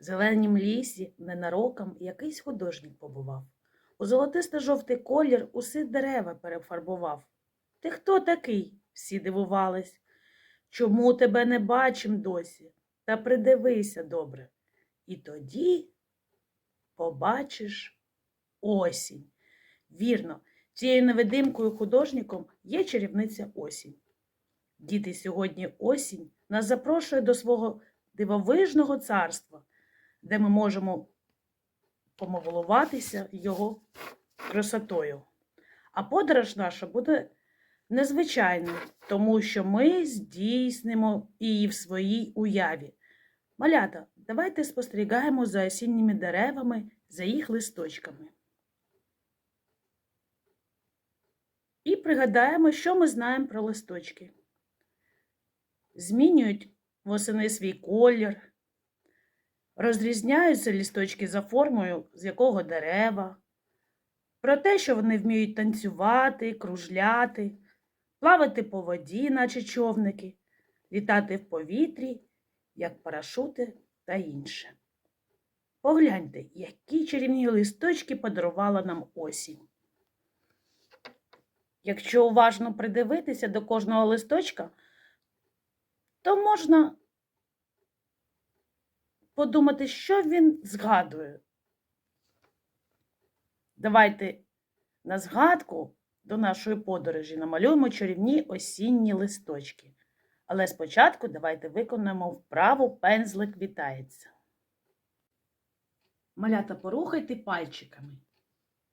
В зеленім лісі ненароком якийсь художник побував. У золотисто-жовтий колір уси дерева перефарбував. Ти хто такий? Всі дивувались. Чому тебе не бачим досі? Та придивися добре. І тоді побачиш осінь. Вірно, цією невидимкою художником є чарівниця осінь. Діти, сьогодні осінь нас запрошує до свого дивовижного царства, де ми можемо помилуватися його красотою. А подорож наша буде незвичайною, тому що ми здійснимо її в своїй уяві. Малята, давайте спостерігаємо за осінніми деревами, за їх листочками. І пригадаємо, що ми знаємо про листочки. Змінюють восени свій колір, розрізняються лісточки за формою, з якого дерева, про те, що вони вміють танцювати, кружляти, плавати по воді, наче човники, літати в повітрі, як парашути та інше. Погляньте, які чарівні листочки подарувала нам осінь. Якщо уважно придивитися до кожного листочка, то можна подумати, що він згадує. Давайте на згадку до нашої подорожі намалюємо чарівні осінні листочки. Але спочатку давайте виконаємо вправу пензлик вітається. Малята порухайте пальчиками.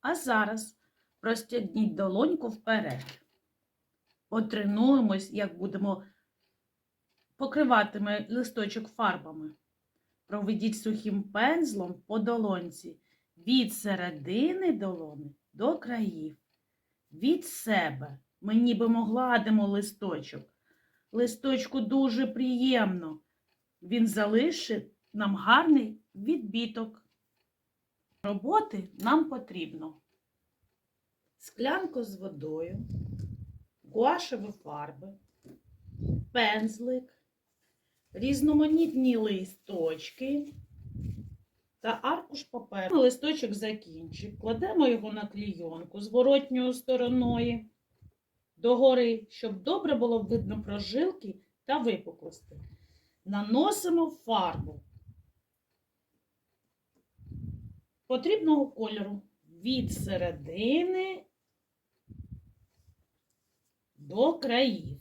А зараз простягніть долоньку вперед. Потренуємось, як будемо покриватиме листочок фарбами. Проведіть сухим пензлом по долонці від середини долони до країв. Від себе ми ніби гладимо листочок. Листочку дуже приємно. Він залишить нам гарний відбіток. Роботи нам потрібно склянку з водою, гуашеві фарби, пензлик, різноманітні листочки та аркуш паперу. Листочок закінчик. Кладемо його на клійонку зворотньою стороною догори, щоб добре було видно прожилки та випуклості. Наносимо фарбу потрібного кольору від середини до країв.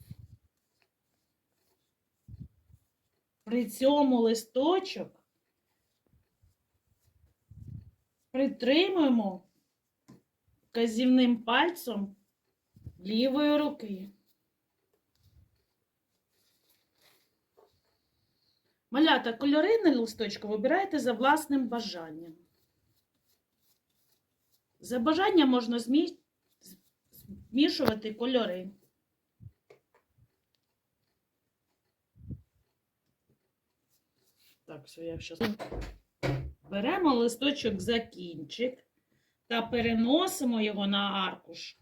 При цьому листочок притримуємо вказівним пальцем лівої руки. Малята кольори на листочку вибирайте за власним бажанням. За бажанням можна змішувати кольори. Так, все, я зараз. Беремо листочок за кінчик та переносимо його на аркуш.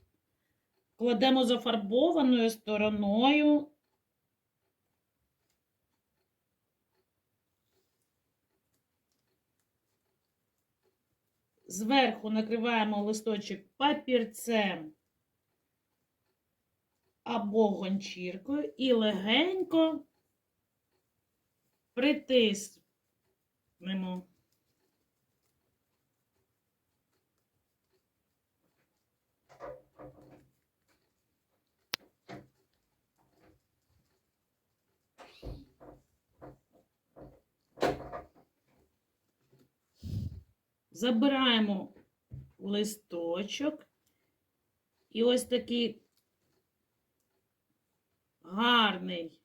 Кладемо зафарбованою стороною. Зверху накриваємо листочок папірцем або гончіркою і легенько притиснемо. Забираємо листочок і ось такий гарний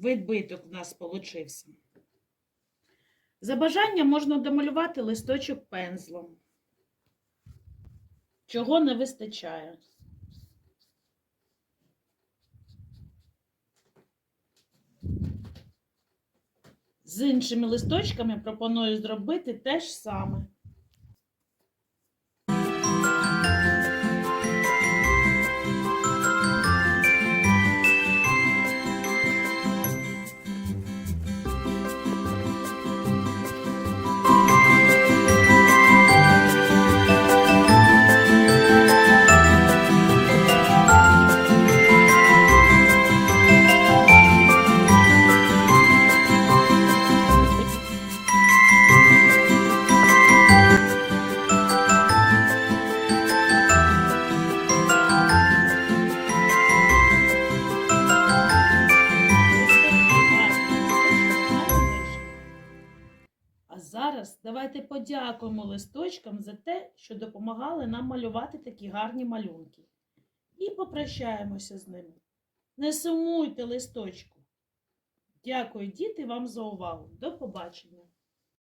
відбиток у нас получився. За бажанням можна домалювати листочок пензлом. Чого не вистачає? З іншими листочками пропоную зробити те ж саме. Давайте подякуємо листочкам за те, що допомагали нам малювати такі гарні малюнки. І попрощаємося з ними. Не сумуйте листочку. Дякую, діти, вам за увагу. До побачення.